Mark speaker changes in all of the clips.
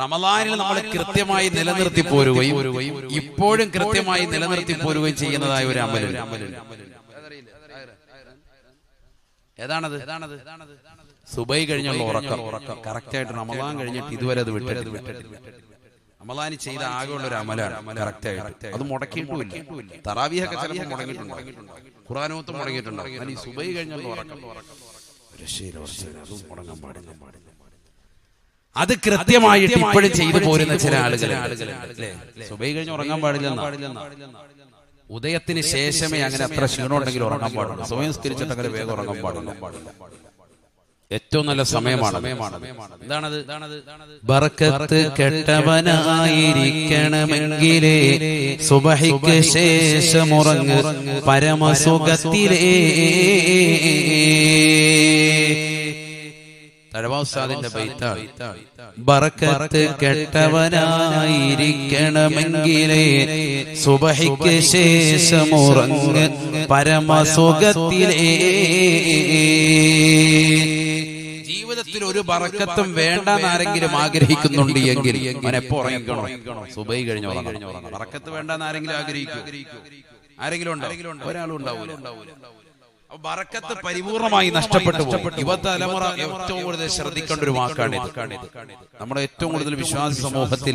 Speaker 1: റമദാനിൽ നമ്മൾ കൃത്യമായി നിലനിർത്തി പോരുകയും ഇപ്പോഴും കൃത്യമായി നിലനിർത്തി പോരുകയും ചെയ്യുന്നതായ ഒരു അമലുണ്ട് ഏതാണത്? സുബൈ കഴിഞ്ഞുള്ള ഉറക്കം. കറക്റ്റ് ആയിട്ട് റമദാൻ കഴിഞ്ഞിട്ട് ഇതുവരെ അത് വിട്ടത് റമദാനി ചെയ്ത ആകെയുള്ള ഒരു അമലാണ്. കറക്റ്റ് ആയിട്ട് അത് മുടക്കിയിട്ടുമില്ല. തറാവിയൊക്കെ ചിലപ്പോൾ ഖുറാനോത്തും ഈ സുബൈ കഴിഞ്ഞുള്ള ഉറക്കം. ഉറച്ചില്ല, അതും മുടങ്ങാൻ പാടില്ല. അത് കൃത്യമായിട്ട് ഇപ്പോഴും ചെയ്തു പോരുന്ന ചില ആളുകൾ സുബൈ കഴിഞ്ഞ് ഉറങ്ങാൻ പാടില്ല ഉദയത്തിന് ശേഷമേ അങ്ങനെ അത്ര ക്ഷീണം ഉണ്ടെങ്കിൽ ഉറങ്ങാൻ പാടില്ല സ്വയം സ്കരിച്ചിട്ട് അങ്ങനെ വേഗം ഉറങ്ങാൻ പാടില്ല. ഏറ്റവും നല്ല സമയമാണ്. ബർക്കത്ത് കെട്ടവനായിരിക്കണമെങ്കിലേ സുബഹിക്ക് ശേഷമുറങ്ങ് പരമസുഖത്തിലേ. തഴവാസാദിന്റെ ബൈത്താണ് ബറക്കത്ത് കെട്ടവനായിരിക്കണമെങ്കിലേ സുബഹിക്ക് ശേഷമുറങ്ങ് പരമസുഖത്തിലേ. ജീവിതത്തിൽ ഒരു ബറക്കത്തും വേണ്ടെന്ന് ആരെങ്കിലും ആഗ്രഹിക്കുന്നുണ്ട് എങ്കിൽ അവൻ എപ്പോ ഉറങ്ങിക്കണോ? സുബൈ കഴിഞ്ഞു ബറക്കത്ത് വേണ്ടെന്ന് ആരെങ്കിലും ആഗ്രഹിക്കും. ആരെങ്കിലും ഉണ്ടോ? ഒരാളും ഉണ്ടാവൂല. അപ്പൊ ബറക്കത്ത് പരിപൂർണമായി നഷ്ടപ്പെട്ടു. യുവ തലമുറ ഏറ്റവും കൂടുതൽ ശ്രദ്ധിക്കേണ്ട ഒരു വാക്കാണ് നമ്മുടെ ഏറ്റവും കൂടുതൽ വിശ്വാസ സമൂഹത്തിൽ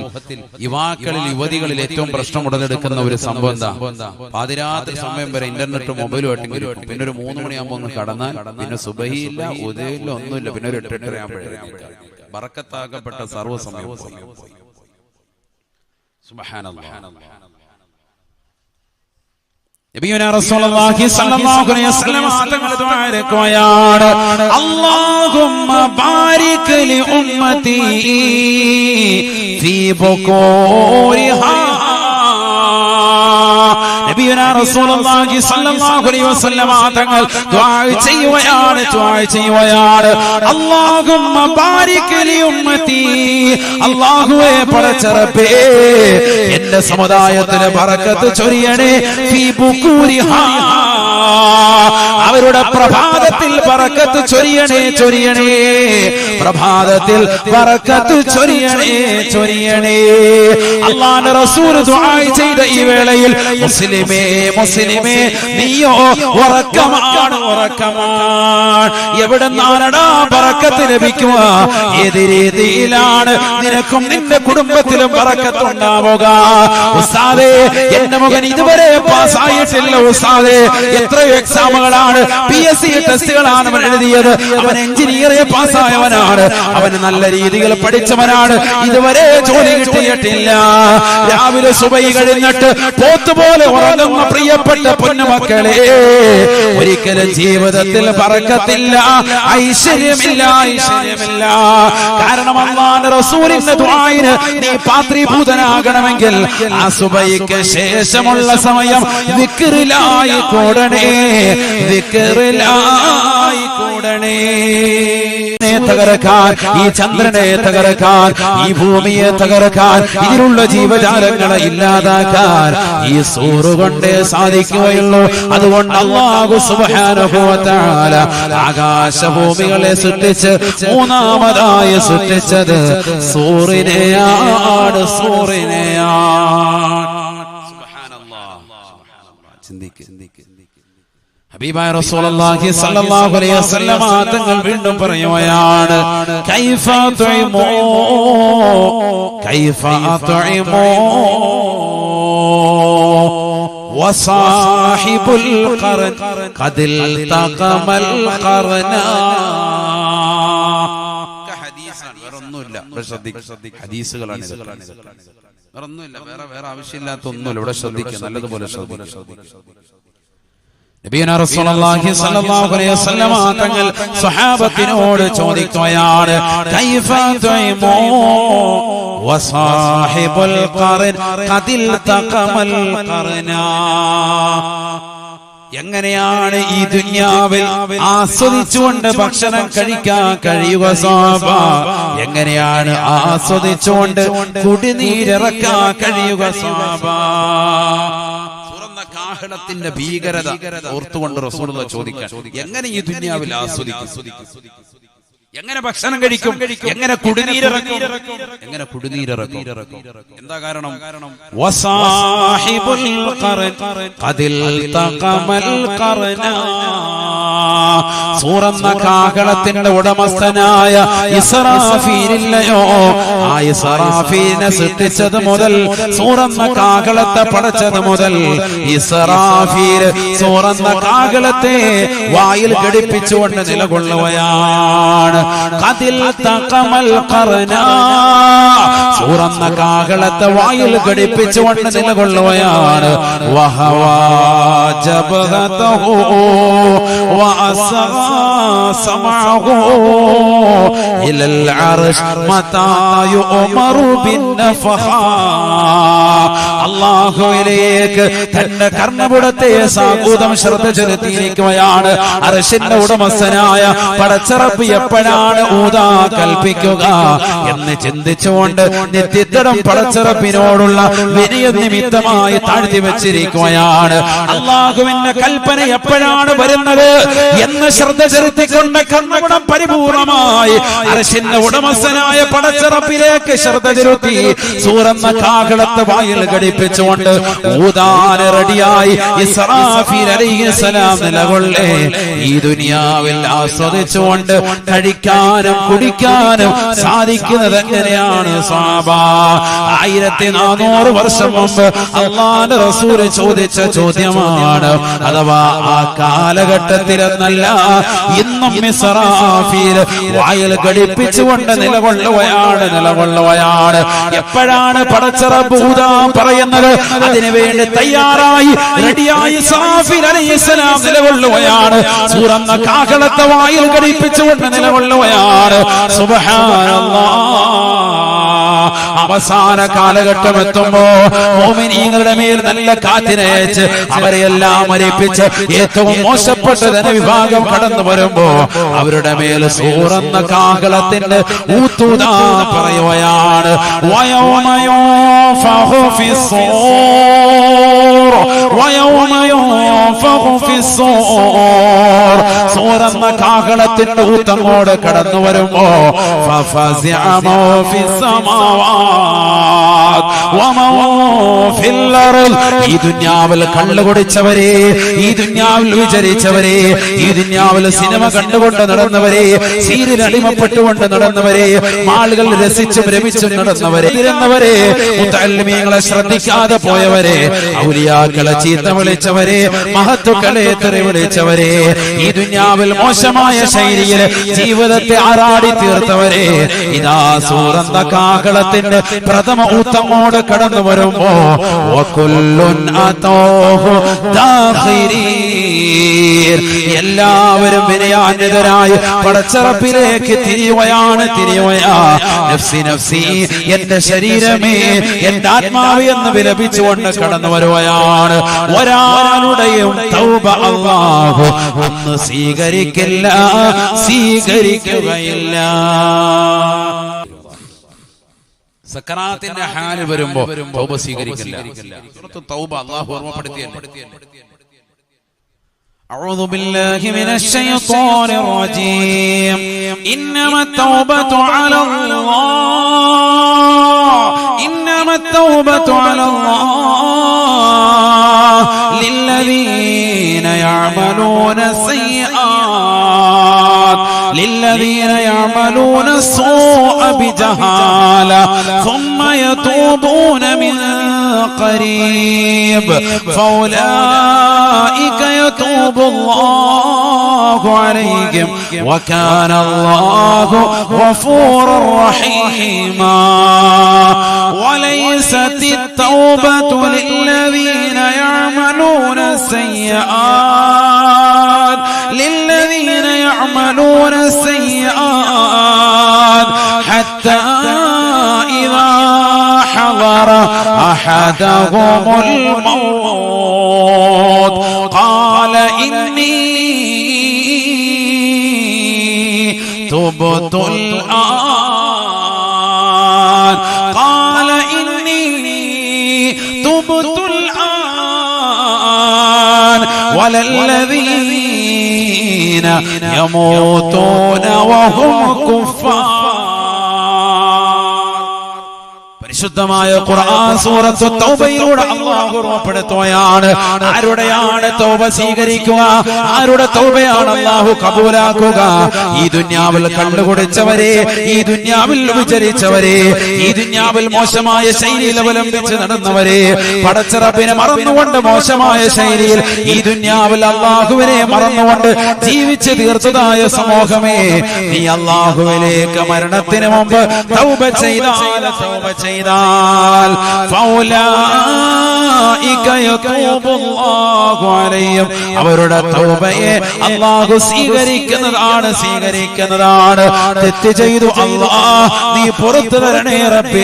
Speaker 1: യുവാക്കളിൽ യുവതികളിൽ ഏറ്റവും പ്രശ്നം ഉടലെടുക്കുന്ന ഒരു സംഭവം എന്താ? പാതിരാത്രി സമയം വരെ ഇന്റർനെറ്റും മൊബൈലും ആയിട്ടെങ്കിലും പിന്നെ ഒരു മൂന്ന് മണിയാകുമ്പോൾ ഒന്ന് കടന്നാൽ പിന്നെ സുബഹിയില്ല ഉദയില്ല ഒന്നുമില്ല. പിന്നെ ഒരു എട്ടെട്ടര ആകുമ്പോഴേ ബറക്കത്താകപ്പെട്ട സർവസമയം സുബ്ഹാനല്ലാഹ് നബിയുനാ റസൂലുള്ളാഹി സ്വല്ലല്ലാഹു അലൈഹി വസല്ലം തങ്ങൾ ദുആ ഇറക്കുകയാണ് അല്ലാഹുമ്മ ബാരിക് ലി ഉമ്മതി ഫീ ബുകൂരിഹാ തങ്ങൾ ചെയ്യുകയാണ് ചെയ്യുകയാണ്. അല്ലാഹുമ്മ ബാരിക് ലി ഉമ്മതി അല്ലാഹുവേ പടച്ചറപ്പേ എന്റെ സമുദായത്തിന് പറക്കത്ത് ചൊരിയണേ ഫീ ബുകൂരിഹാ അവരുടെ പ്രഭാതത്തിൽ പറക്കത്ത് ചൊരിയണേ ചൊരിയണേ പ്രഭാതത്തിൽ പറക്കത്ത് ചൊരിയണേ ചൊരിയണേ. അള്ളാന്റെ റസൂൽ ചെയ്ത ഈ വേളയിൽ മുസ്ലിമേ മുസ്ലിമേ നീയോ ഉറക്കമാണ് ഉറക്കമാണ് എവിടെ നാനടാ പറക്കത്ത് ലഭിക്കുക? ഏത് രീതിയിലാണ് നിനക്കും നിന്റെ കുടുംബത്തിലും പറക്കത്തുണ്ടാവുക ഉസ്താദേ എന്റെ മകൻ ഇതുവരെ പാസ്സായിട്ടില്ല ഉസ്താദേ എത്രയോ എക്സാമുകളാണ് പി എസ് സി ടെസ്റ്റുകളാണ് അവൻ എഴുതിയത്. അവൻ എഞ്ചിനീയറിംഗ് പാസ്സായവനാണ്. അവൻ നല്ല രീതിയിൽ പഠിച്ചവനാണ്. ഇതുവരെ ജോലി കിട്ടിയിട്ടില്ല. രാവിലെ സുബൈ കഴിഞ്ഞിട്ട് പോത്തുപോലെ ഉറങ്ങുന്ന പ്രിയപ്പെട്ട പൊന്നുമക്കളെ ഒരിക്കലും ജീവിതത്തിൽ പറക്കത്തില്ല. ഐശ്വര്യമില്ല ഐശ്വര്യമില്ല. കാരണം അള്ളാന്റെ റസൂലിന്റെ ദ്വായിന് നീ പാത്രീഭൂതനാകണമെങ്കിൽ ആ സുബൈക്ക് ശേഷമുള്ള സമയം വിക്റിലായി കൂടണേ. ഈ ചന്ദ്രനെ തകർക്കാൻ ഈ ഭൂമിയെ തകർക്കാൻ ഇതിലുള്ള ജീവജാലങ്ങളെ ഇല്ലാതാക്കാൻ ഈ സൂറ് കൊണ്ടേ സാധിക്കുകയുള്ളൂ അതുകൊണ്ട് ആകാശഭൂമികളെ സൃഷ്ടിച്ച് മൂന്നാമതായി സൃഷ്ടിച്ചത് സൂറിനെയാണ് സൂറിനെയാണ്. ചിന്തിക്ക് ചിന്തിക്ക്. ഹബീബായ റസൂലുള്ളാഹി സ്വല്ലല്ലാഹു അലൈഹി വസല്ലമ തങ്ങൾ വീണ്ടും പറയുകയാണ് കൈഫ കൈഫ വസാഹിബുൽ ഹദീസാണ് വേറൊന്നുമില്ല വേറെ വേറെ ആവശ്യമില്ലാത്ത ഒന്നുമില്ല. ഇവിടെ ശ്രദ്ധിക്കുക നല്ലതുപോലെ ശ്രദ്ധിക്കുക തങ്ങൾ സ്വഹാബത്തിനോട് ചോദിക്കുകയാണ് എങ്ങനെയാണ് ഈ ദുന്യാവിൽ ആസ്വദിച്ചുകൊണ്ട് ഭക്ഷണം കഴിക്കാൻ കഴിയുക സ്വാഭ എങ്ങനെയാണ് ആസ്വദിച്ചുകൊണ്ട് കുടിനീരിറക്കാൻ കഴിയുക സ്വാഭ ആഹ്ലത്തിന്റെ ഭീകരത ഓർത്തുകൊണ്ട് റസൂലുള്ള ചോദിക്കാൻ. എങ്ങനെ ഈ ദുന്യാവിൽ ആസ്വദിക്കും?
Speaker 2: എങ്ങനെ ഭക്ഷണം കഴിക്കും? എങ്ങനെ എങ്ങനെ കുടിനീരിറക്കും? എന്താ കാരണം?
Speaker 1: വസാഹിബുൽ ഖറൻ ഖദിൽ തഖമൽ സൂറന്ന കാകളത്തിന്റെ ഉടമസ്ഥനായ ഇസറാഫീലില്ലയോ ആ ഇസറാഫീനെ സൃഷ്ടിച്ചത് മുതൽ സൂറന്ന കാകളത്തെ പടച്ചത് മുതൽ ഇസറാഫീൽ സൂറന്ന കാകളത്തെ വായിൽ ഘടിപ്പിച്ചുകൊണ്ട് നിലകൊള്ളുകയാണ്. കതിൽ തകമൽ കറന സൂറന്ന കാകളത്തെ വായിൽ ഘടിപ്പിച്ചുകൊണ്ട് നിലകൊള്ളുകയാണ്. വഹവാ ജബഹതഹു وأسرى سمعه إلى العرش متى يؤمر بالنفخاء അള്ളാഹുവിലേക്ക് തന്റെ കർണപുടത്തെ സാകൂതം ശ്രദ്ധ ചെലുത്തിയിരിക്കുകയാണ് അർഷിന്റെ ഉടമസ്ഥനായ പടച്ചറപ്പ് എപ്പോഴാണ് ഊതാ കൽപ്പിക്കുക എന്ന് ചിന്തിച്ചുകൊണ്ട് നിത്യത്തരം പടച്ചറപ്പിനോടുള്ള വിനയ നിമിത്തമായി താഴ്ത്തി വെച്ചിരിക്കുകയാണ് അള്ളാഹുവിന്റെ കൽപ്പന എപ്പോഴാണ് വരുന്നത് എന്ന് ശ്രദ്ധ ചെലുത്തിക്കൊണ്ട് കർണപുടം പരിപൂർണമായി അരശിന്റെ ഉടമസ്ഥനായ പടച്ചിറപ്പിലേക്ക് ശ്രദ്ധ ചെലുത്തി സൂറന്ന കാകളത്ത് വായിൽ ഘടിപ്പിച്ചുകൊണ്ട് ഊതാന റെഡിയായി നിലകൊള്ളേ. ഈ ദുനിയാവിൽ ആസ്വദിച്ചുകൊണ്ട് കഴിക്കാനും കുടിക്കാനും സാധിക്കുന്നത് എങ്ങനെയാണ് ആയിരത്തി നാനൂറ് വർഷം മുമ്പ് അള്ളാന്റെ റസൂര് ചോദിച്ച ചോദ്യമാണ് അഥവാ ആ കാലഘട്ടത്തിലെന്നല്ല ഇന്നും വായൽ വായിൽ ഘടിപ്പിച്ചുകൊണ്ട് നിലകൊള്ളുകയാണ് നിലകൊള്ളുകയാണ്. എപ്പോഴാണ് പടച്ചറ ഭൂത പറയുന്നത്? അതിനുവേണ്ടി തയ്യാറായി റെഡിയായി സാഫിർ അലൈഹിസ്സലാം നിലകൊള്ളുകയാണ്. സൂറന്ന കാഹളത്തെ വായിൽ ഘടിപ്പിച്ചുകൊണ്ട് നിലകൊള്ളുകയാണ്. സുബ്ഹാനല്ലാഹ്. അവസാന കാലഘട്ടം എത്തുമ്പോ മോമിനീങ്ങളുടെ മേൽ നല്ല കാറ്റിനയച്ച് അവരെല്ലാം മരിപ്പിച്ച് ഏറ്റവും മോശപ്പെട്ട ജനവിഭാഗം കടന്നു വരുമ്പോ അവരുടെ മേൽ സൂറന്ന കാകളത്തിന്റെ ഊത്തൂതാ പറയുകയാണ് വയോമയോ സൂറന്ന കാകളത്തിന്റെ ഊത്തങ്ങോട് കടന്നു വരുമ്പോ ഈ ദുന്യാവിൽ കള്ളു കുടിച്ചവരെ ഈ ദുന്യാവിൽ വിചരിച്ചവരെ ഈ ദുന്യാവിൽ സിനിമ കണ്ടുകൊണ്ട് നടന്നവരെ സീരിയൽ അടിമപ്പെട്ടുകൊണ്ട് നടന്നവരെ മാളുകൾ രസിച്ചും രമിച്ചും നടന്നവരെ ഇരുന്നവരെ മുത്തല്മീങ്ങളെ ശ്രദ്ധിക്കാതെ പോയവരെ ഔലിയാക്കളെ ചീത്ത വിളിച്ചവരെ മഹത്തുക്കളെ തെറി വിളിച്ചവരെ ഈ ദുന്യാവിൽ മോശമായ ശൈലിയിൽ ജീവിതത്തെ ആറാടി തീർത്തവരെ ഇതാ സൂറന്ത കാകളത്തിന്റെ പ്രഥമ ഊത്തമോട് കടന്നു വരുമ്പോ. എല്ലാവരും വിനയാന്യതരായി പടച്ചറപ്പിലേക്ക് തിരിയുകയാണ് തിരിയുകയാ. നഫ്സി നഫ്സി എന്റെ ശരീരമേ എന്റെ ആത്മാവ് എന്ന് വിലപിച്ചുകൊണ്ട് കടന്നു വരുകയാണ്. ഒരാളുടെയും അന്ന് സ്വീകരിക്കില്ല സ്വീകരിക്കുകയില്ല.
Speaker 2: സക്കറാത്തിന്റെ ഹാല് വരുമ്പോ തൗബ സ്വീകരിക്കില്ല സൂറത്ത് തൗബ അള്ളാഹു ഓർമ്മപ്പെടുത്തിയല്ലേ
Speaker 1: أعوذ بالله من الشيطان الرجيم إنما التوبة على الله إنما التوبة على الله للذين يعملون السيئات للذين يعملون السوء بجهالة ثم يتوبون من قريب فأولئك يتوب الله عليهم وكان الله غفورا رحيما وليست التوبة للذين يعملون السيئات يعملون السيئات حتى إذا حضر أحدهم الموت. قال إني تبت الآن. قال إني تبت الآن. الذين يموتون وهم كفار പരിശുദ്ധമായ ഖുർആൻ സൂറത്തു തൗബയിലൂടെ അല്ലാഹു ഓർമ്മപ്പെടുത്തുകയാണ് ആരുടെയാണ് തൗബ സ്വീകരിക്കുക? ആരുടെ തൗബയാണ് അല്ലാഹു കബൂലാക്കുക? ഈ ദുന്യാവിൽ കണ്ടുകുടിച്ചവരെ ഈ ദുന്യാവിൽ വിചരിച്ചവരെ ഈ ദുന്യാവിൽ മോശമായ ശൈലിയിൽ അവലംബിച്ച് നടന്നവരെ പടച്ചിറപ്പിനെ മറന്നുകൊണ്ട് മോശമായ ശൈലിയിൽ ഈ ദുന്യാവിൽ അള്ളാഹുവിനെ മറന്നുകൊണ്ട് ജീവിച്ച് തീർത്തതായ സമൂഹമേ നീ അള്ളാഹുവിലേക്ക് മരണത്തിന് മുമ്പ് തൗബ ചെയ്ത തൗബ ചെയ്താൽ അവരുടെ തൗബയെ അള്ളാഹു സ്വീകരിക്കുന്നതാണ് സ്വീകരിക്കുന്നതാണ്. തെറ്റ് ചെയ്തു അള്ളാ നീ പുറത്തു തരണേ റബ്ബേ.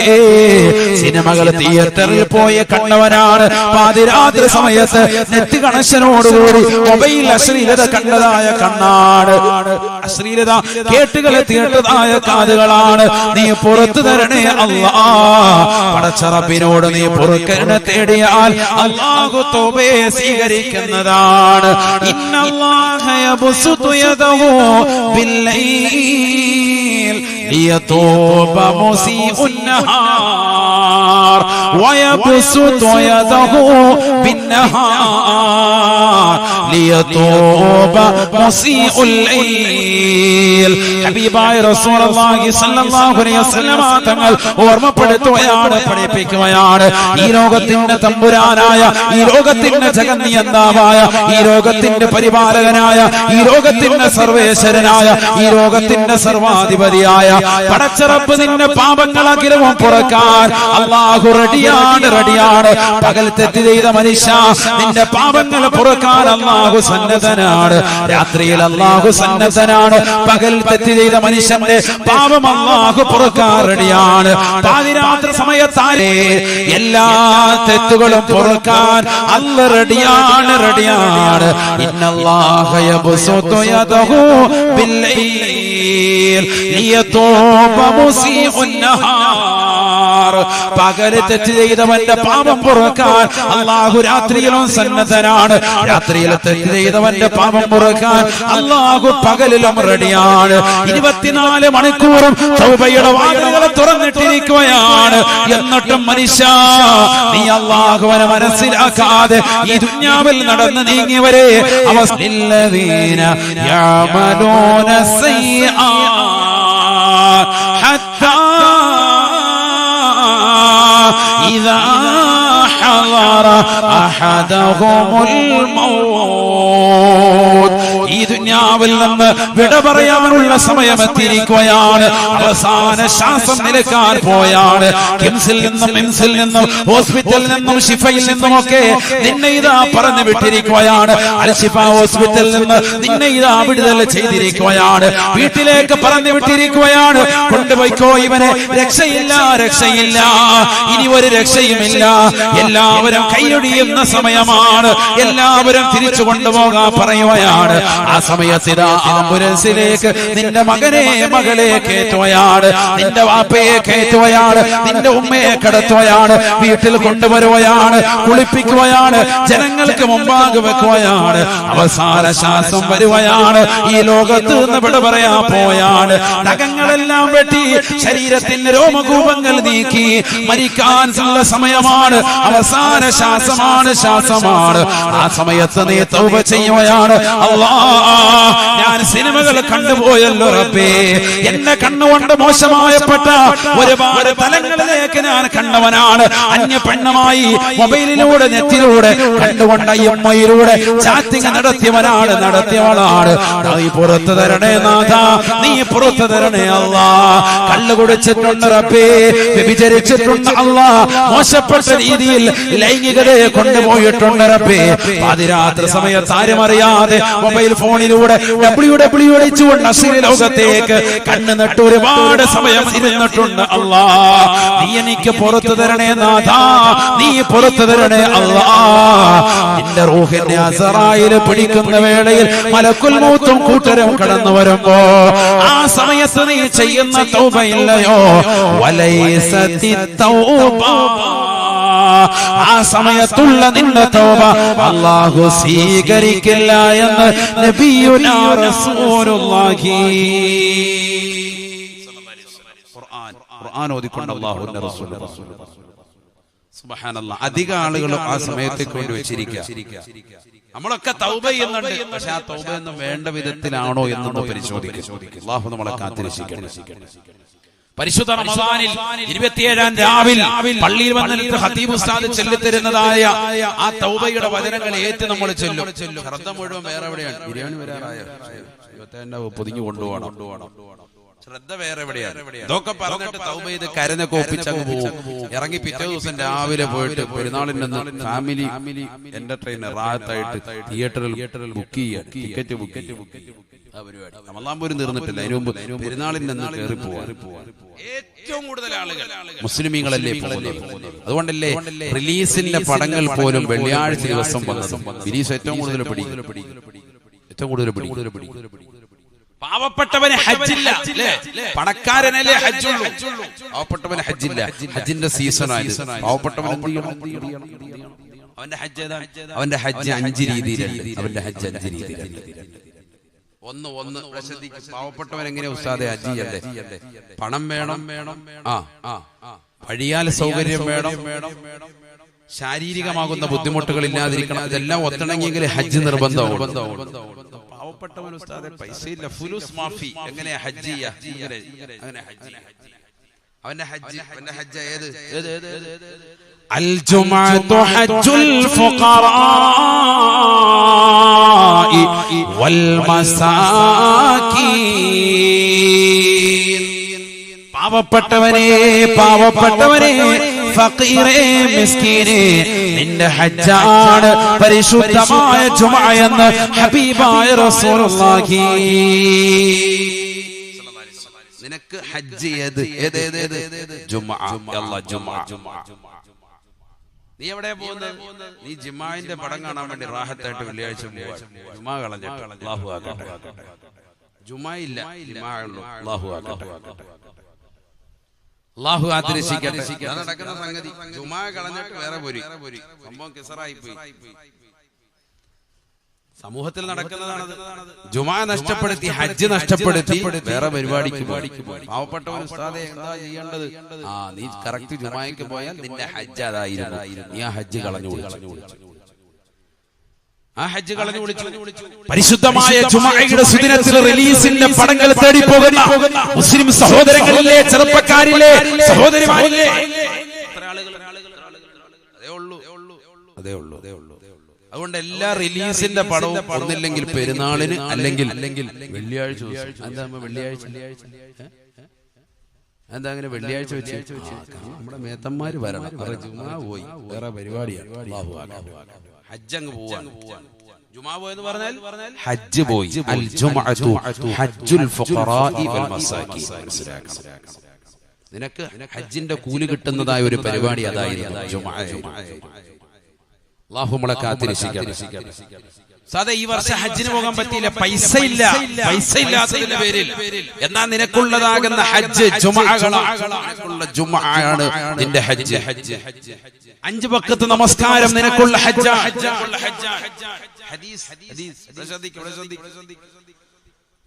Speaker 1: സിനിമകൾ തിയേറ്ററിൽ പോയ കണ്ടവനാണ്. പാതിരാത്രി സമയത്ത് നെറ്റ് കണക്ഷനോടുകൂടി മൊബൈൽ അശ്ലീലത കണ്ടതായ കണ്ണാണ്. അശ്ലീലത കേട്ടുകൾ തീട്ടതായ കാതുകളാണ്. നീ പുറത്തു തരണേ അല്ലാ പടച്ചറപ്പിനോട് നീ പൊറുക്കരണ തേടിയാൽ അള്ളാഹു തോബയെ സ്വീകരിക്കുന്നതാണ് ഇന്നല്ലാഹ യബ്സുതു യദഹു ബില്ലൈൽ ليتوب مسيء النهار ويبسط يده بالنهار ليتوب مسيء الليل ഹബീബായ റസൂലുള്ളാഹി സ്വല്ലല്ലാഹു അലൈഹി വസല്ലമ തങ്ങൾ ഓർമ്മപ്പെടുത്തുകയാണ് പഠിപ്പിക്കുകയാണ് ഈ ലോകത്തിന്റെ തമ്പുരാനായ ഈ ലോകത്തിന്റെ ജഗന്നിയന്താവായ ഈ ലോകത്തിന്റെ പരിപാലകനായ ഈ ലോകത്തിന്റെ സർവേശ്വരനായ ഈ ലോകത്തിന്റെ സർവാധിപതിയായ. പടച്ചറപ്പ് നിന്റെ പാപങ്ങളകിലവും പുറക്കാൻ അള്ളാഹു റെഡിയാണ് റെഡിയാണ്. പകൽ തെറ്റ് ചെയ്ത മനുഷ്യ നിന്റെ പാപങ്ങൾ പുറക്കാൻ അള്ളാഹു സന്നദ്ധനാണ്. രാത്രിയിൽ അള്ളാഹു സന്നദ്ധനാണ്. പകൽ തെറ്റ് ചെയ്ത മനുഷ്യന്റെ പാപം അള്ളാഹു പുറക്കാൻ റെഡിയാണ്. പാതിരാത്രി സമയത്താലേ എല്ലാ തെറ്റുകളും പുറക്കാൻ അല്ല റെഡിയാണ് റെഡിയാണ്. ഇന്നല്ലാഹ യബ്സുതു യദഹു ليطوب مسيء النهار പകൽ തെറ്റ് പാപം പുറക്കാൻ അള്ളാഹു രാത്രിയിലും സന്നദ്ധനാണ്. രാത്രിയിൽ തെറ്റ് ചെയ്തവന്റെ പാപം പുറക്കാൻ അള്ളാഹു പകലിലും റെഡിയാണ്. ഇരുപത്തിനാല് മണിക്കൂറും തൗബയുടെ വാതിലുകളെ തുറന്നിട്ടിരിക്കുകയാണ്. എന്നിട്ടും മനുഷ്യ നീ അള്ളാഹുവനെ മനസ്സിലാക്കാതെ ഈ ദുഞ്ഞാവിൽ നടന്ന് നീങ്ങിയവരെ അവസ്ഥീന حتى إذا حضر أحدهم ദുന്യാവിൽ നിന്ന് വിട പറയാനുള്ള സമയം എത്തിയിരിക്കുകയാണ്. അവസാന ശ്വാസം നിലക്കാൻ പോയാണ്. കിംസിൽ നിന്നും മിംസിൽ നിന്നും ഹോസ്പിറ്റലിൽ നിന്നും ഷിഫയിൽ നിന്നും ഒക്കെ നിന്നെ ഇതാ പറഞ്ഞു വിട്ടിരിക്കുകയാണ്. അൽഷിഫ ഹോസ്പിറ്റലിൽ നിന്ന് നിന്നെ ഇതാ വിടുതൽ ചെയ്തിരിക്കുകയാണ്. വീട്ടിലേക്ക് പറഞ്ഞു വിട്ടിരിക്കുകയാണ്. കൊണ്ടുപോയിക്കോ ഇവനെ. രക്ഷയില്ല രക്ഷയില്ല. ഇനി ഒരു രക്ഷയുമില്ല. എല്ലാവരും കൈയൊടിയുന്ന സമയമാണ്. എല്ലാവരും തിരിച്ചു കൊണ്ടുപോകാൻ പറയുകയാണ്. ആ സമയത്ത് ഇതാ ആംബുലൻസിലേക്ക് നിന്റെ മകനെ മകളെ കയറ്റുകയാണ്. നിന്റെ വാപ്പയെ കയറ്റുകയാണ്. നിന്റെ ഉമ്മയെ കടത്തുകയാണ്. വീട്ടിൽ കൊണ്ടുവരുകയാണ്. കുളിപ്പിക്കുകയാണ്. ജനങ്ങൾക്ക് മുമ്പാകെ വെക്കുകയാണ്. അവസാന ശ്വാസം വരുകയാണ്. ഈ ലോകത്ത് നിന്ന് വിട പറയാ പോയാണ്. നഖങ്ങളെല്ലാം വെട്ടി ശരീരത്തിന്റെ രോമകൂപങ്ങൾ നീക്കി മരിക്കാൻ സമയമാണ്. അവസാന ശ്വാസമാണ് ശ്വാസമാണ്. ആ സമയത്ത് നീ തൗബ ചെയ്യുകയാണ്. അല്ലാ ഞാൻ സിനിമകൾ കണ്ടുപോയല്ലോ റബ്ബേ. എന്നെ കണ്ണുകൊണ്ട് മോശമായപ്പെട്ട ഒരുപാട് തലങ്ങളിലേക്ക് ഞാൻ കണ്ടവനാണ്. അന്യ പെണ്ണുമായി മൊബൈലിലൂടെ നെറ്റിലൂടെ കണ്ടുകൊണ്ട് അമ്മയിലൂടെ ചാറ്റിങ് നടത്തിയവനാണ് നടത്തിയവളാണ് നീ പുറത്തു തരണേ നാഥ നീ പുറത്തു തരണേ അല്ല കള്ളു കുടിച്ചിട്ടുണ്ട് റബ്ബേ വ്യഭിചരിച്ചിട്ടുണ്ട് അല്ല മോശപ്പെട്ട രീതിയിൽ ലൈംഗികതയെ കൊണ്ടുപോയിട്ടുണ്ട് റബ്ബേ. പാതിരാത്രി സമയത്ത് ആരും അറിയാതെ മൊബൈൽ ഫോണിലൂടെ ഡബ്ല്യു ഡബ്ല്യു അടിച്ചുകൊണ്ട് അശ്ലീല ലോകത്തേക്ക് കണ്ണു നട്ട് ഒരുപാട് സമയം ഇരുന്നിട്ടുണ്ട്. അല്ലാ നീ എനിക്ക് പുറത്തു തരണേ നാഥാ നീ പുറത്തു തരണേ അല്ലാ. നിന്റെ റൂഹിന്റെ അസറായിൽ പിടിക്കുന്ന വേളയിൽ മലക്കുൽ മൂത്തും കൂട്ടരും കടന്നു വരുമ്പോ ആ സമയത്ത് നീ ചെയ്യുന്ന തൗബയില്ലയോ വലൈസത്തി തൗബ.
Speaker 2: ആ സമയത്തുള്ള നിന്റെ തൗബ അള്ളാഹു സ്വീകരിക്കില്ല എന്ന് നബിയുനാ റസൂലുള്ളാഹി.
Speaker 1: ഖുർആൻ ഓതിക്കൊണ്ട് അധിക ആളുകളും ആ സമയത്തേക്ക് വേണ്ടി വെച്ചിരിക്കുക. നമ്മളൊക്കെ തൗബ ചെയ്യുന്നുണ്ട് പക്ഷെ ആ തൗബ എന്ന് വേണ്ട വിധത്തിലാണോ എന്നൊന്ന് പരിശോധിക്കുക അള്ളാഹു നമ്മളെ കാത്തിരക്ഷിക്കണം
Speaker 2: പരിശുദ്ധ റമദാനിൽ ഇരുപത്തിയേഴാം രാവിൽ പള്ളിയിൽ വന്നിട്ട് ഹതീബ് ഉസ്താദ് ചൊല്ലിത്തരുന്നതായ
Speaker 1: ആ തൗബയുടെ വചനങ്ങൾ ഏറ്റ് നമ്മൾ ചെല്ലും. ശ്രദ്ധ മുഴുവൻ വേറെ എവിടെയാണ്? ബിരിയാണി വരാറായ? പൊതിഞ്ഞു കൊണ്ടുപോകണം. ശ്രദ്ധ വേറെ എവിടെയാണ്? ഇതൊക്കെ പറഞ്ഞിട്ട് തൗബ ചെയ്ത് കരഞ്ഞൊക്കെ ഒപ്പിച്ചങ്ങ് പോകും. ഇറങ്ങി പിറ്റേ ദിവസം രാവിലെ പോയിട്ട് പെരുന്നാളിന്റെ ഫാമിലി എന്റർടൈനർ ആയിട്ട് തിയേറ്ററിൽ ബുക്ക് ചെയ്യുക ടിക്കറ്റ് ബുക്ക് റമദാൻ പോലും തീർന്നിട്ടില്ല. അതിനു മുമ്പ് പെരുന്നാളിൽ നിന്ന് കയറി പോവാൻ ഏറ്റവും കൂടുതൽ ആളുകൾ. മുസ്ലിമീങ്ങളല്ലേ പോകുന്നത്? അതുകൊണ്ടല്ലേ റിലീസിന്റെ പടങ്ങൾ പോലും വെള്ളിയാഴ്ച ദിവസം വന്നതും. റിലീസ് ഏറ്റവും കൂടുതൽ പിടി ഏറ്റവും കൂടുതൽ പിടിക്കും. പാവപ്പെട്ടവന് ഹജ്ജില്ല? പണക്കാരനല്ലേ ഹജ്ജുള്ളൂ. പാവപ്പെട്ടവന് ഹജ്ജില്ല. ഹജ്ജിന്റെ സീസൺ ആയത്. പാവപ്പെട്ടവൻ എന്ത് ചെയ്യണം? അവന്റെ ഹജ്ജ് അവന്റെ ഹജ്ജ് അഞ്ച് രീതിയിലുണ്ട്. അവന്റെ ഹജ്ജ് അഞ്ച് രീതിയിലുണ്ട്. ഒന്ന് ഒന്ന് ഇവിടെ ശ്രദ്ധിക്ക്. പാവപ്പെട്ടവൻ എങ്ങനെ ഉസ്താദെ ഹജ്ജ് ചെയ്യണ്ടേ പണം വേണം ആ ആ വഴിയാൽ സൗകര്യം വേണം ശാരീരികമാകുന്ന ബുദ്ധിമുട്ടുകൾ ഇല്ലാതിരിക്കണം ഇതെല്ലാം ഒത്തിണങ്ങിയെങ്കിൽ ഹജ്ജ് നിർബന്ധവും പാവപ്പെട്ടവൻ ഉസ്താദെ പൈസ ഇല്ല ഫുലൂസ് മാഫി എങ്ങനെ ഹജ്ജ് ചെയ്യാ ഇങ്ങനെ, അങ്ങനെ ഹജ്ജ് ചെയ്യാ. അവന്റെ ഹജ്ജ് അവന്റെ ഹജ്ജ് ഏത് ഏത് ഏത് ഏത് ഏത് ഏത്?
Speaker 2: الجمعة حج الفقراء والمساكين പാവപ്പെട്ടവനെ പാവപ്പെട്ടവനെ ഫക്കീറേ മിസ്കീനെ നിന്റെ ഹജ്ജാണ് പരിശുദ്ധമായ ജുമ എന്ന് ഹബീബായ റസൂലുള്ളാഹി.
Speaker 1: നിനക്ക് ഹജ്ജ് ഏത്? ഏത്? ഏത്? ജുമുഅ അല്ലാ ജുമുഅ നീ എവിടെ പോകുന്നത്? നീ ജിമാന്റെ പടം കാണാൻ വേണ്ടി റാഹത്തായിട്ട് വെള്ളിയാഴ്ച ജുമാ ആക്കട്ടെ. ജുമാ ഇല്ല. ആക്കട്ടെ. അള്ളാഹു ആദരിച്ചിക്കട്ടെ നടക്കുന്ന സംഗതി. ജുമാ കളഞ്ഞിട്ട് വേറെ പോരി. സംഭവം കിസറായി പോയി സമൂഹത്തിൽ നടക്കുന്നതാണ് ജുമാ നഷ്ടപ്പെടുത്തി ഹജ്ജ് നഷ്ടപ്പെടുത്തി വേറെ പരിപാടിക്ക് പാവപ്പെട്ടവൻ ഉസ്താദെ എന്താ ചെയ്യേണ്ടത്? ആ നീ കറക്റ്റ് ജുമായ്ക്ക് പോയാൽ നിന്റെ ഹജ്ജ് അതായിരുന്നു. നീ ആ ഹജ്ജ് കളഞ്ഞു ആ ഹജ്ജ് കളഞ്ഞു വിളിച്ചു.
Speaker 2: പരിശുദ്ധമായ ചുമയുടെ സുദിനത്തിൽ റിലീസിന്റെ പടങ്ങൾ തേടി പോകുന്ന മുസ്ലിം സഹോദരങ്ങളിലെ ചെറുപ്പക്കാരിലെ സഹോദരിമാരിലെ.
Speaker 1: അതേ ഉള്ളൂ അതേ ഉള്ളൂ അതേ ഉള്ളൂ അതുകൊണ്ട് എല്ലാ റിലീസിന്റെ പടവും ഒന്നില്ലെങ്കിൽ പെരുന്നാളിന് അല്ലെങ്കിൽ അല്ലെങ്കിൽ വെള്ളിയാഴ്ച. എന്താ വെള്ളിയാഴ്ച എന്താ അങ്ങനെ വെള്ളിയാഴ്ച വെച്ച്? നമ്മുടെ മേത്തന്മാര് വരണം. ജുമാ പോയി. വേറെ പരിപാടിയാണ്. ഹജ്ജ് അങ്ങ് പോവാണ്. ജുമാ പോയെന്ന് പറഞ്ഞാൽ ഹജ്ജ് പോയി. അൽ ജുമഅതു ഹജ്ജുൽ ഫുഖറാഇ വൽ മനസ്സിലാക്കണം. നിനക്ക് ഹജ്ജിന്റെ കൂലി കിട്ടുന്നതായ ഒരു പരിപാടി അതായിരുന്നു. അള്ളാഹു നമ്മളെ കാത്തിരക്ഷിക്കണം സാധാ ഈ വർഷം ഹജ്ജിന് പോകാൻ പറ്റിയില്ല പൈസ ഇല്ല പൈസ ഇല്ലാത്തതിന്റെ പേരിൽ എന്നാ നിനക്കുള്ളതാകുന്ന ഹജ്ജ് ജുമഅകളാണ് ജുമഅയാണ് നിന്റെ ഹജ്ജ്
Speaker 2: അഞ്ച് പക്കത്ത് നമസ്കാരം നിനക്കുള്ള ഹജ്ജ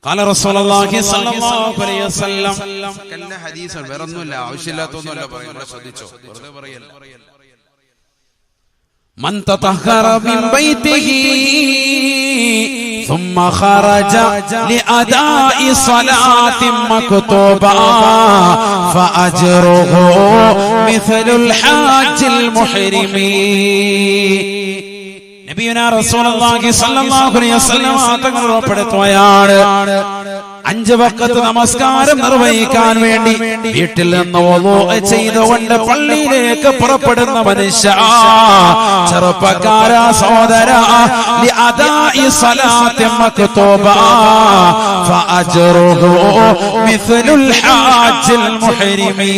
Speaker 2: قال رسول الله صلى الله عليه وسلم
Speaker 1: ഹദീസാണ് വേറെ ഒന്നുമില്ല ആവശ്യമില്ലാത്തൊന്നുമല്ല പറയും ഇവിടെ ശ്രദ്ധിച്ചോ വെറുതെ പറയല്ല
Speaker 2: من تطهر من بيته ثم خرج لأداء صلاة مكتوبة فأجره مثل الحاج المحرم നബിയുനാ റസൂലുള്ളാഹി സ്വല്ലല്ലാഹു അലൈഹി വസല്ലം തങ്ങൾ ഉറപ്പെടുത്തുകയാണ് അഞ്ച് വക്കത്ത് നമസ്കാരം നിർവഹിക്കാൻ വേണ്ടി വീട്ടിൽ നിന്ന് ചെയ്തുകൊണ്ട് പള്ളിയിലേക്ക് പുറപ്പെടുന്ന മനുഷ്യ. ചെറുപ്പക്കാര മക്തൂബ ഫഅജ്റുഹു മിസ്ലുൽ ഹാജിൽ മുഹരിമീ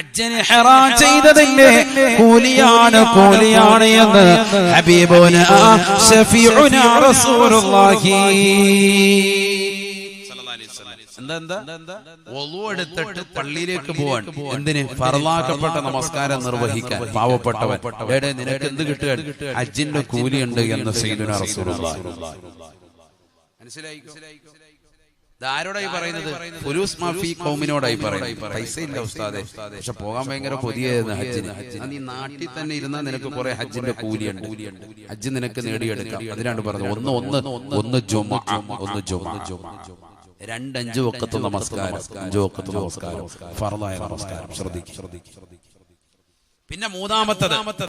Speaker 2: ഹജ്ജിന് ഹെറാൻ ചെയ്തതിന്റെ കൂലിയാണ് കൂലിയാണ് എന്ന് ഹബീബോന ഷഫീഉന റസൂലുള്ളാഹി.
Speaker 1: എടുത്തിട്ട് പള്ളിയിലേക്ക് പോവാൻ. എന്തിന്? ഫറലാക്കപ്പെട്ട നമസ്കാരം നിർവഹിക്കാൻ. പാവപ്പെട്ടവൻ. എടേ നിനക്ക് എന്ത് കിട്ടുക ഹജ്ജിന്റെ കൂലിയുണ്ട് എന്ന് സയ്യിദുനാ റസൂലുള്ളാഹി. മനസ്സിലായി ആരോടായി പറയുന്നത്? ഫുലൂസ് മാഫി കൗമിനോടായി പറയുന്നത്. പൈസ ഇല്ല ഉസ്താദെ. പക്ഷെ പോകാൻ ഭയങ്കര പുതിയതായിരുന്നു ഹജ്ജിന്. നീ നാട്ടിൽ തന്നെ ഇരുന്നാൽ നിനക്ക് കുറെ ഹജ്ജിന്റെ കൂലിയുണ്ട്. ഹജ്ജ് നിനക്ക് നേടിയെടുക്കാം. അതിനാണ് പറഞ്ഞത്. ഒന്ന് ഒന്ന് ഒന്ന് ജുമ ഒന്ന് ജുമ. രണ്ടഞ്ചു ഒക്കത്ത് നമസ്കാരം. അഞ്ചു ഒക്കത്ത് നമസ്കാരം. ഫറലായ നമസ്കാരം. ശ്രദ്ധിക്കും. പിന്നെ മൂന്നാമത്തത്.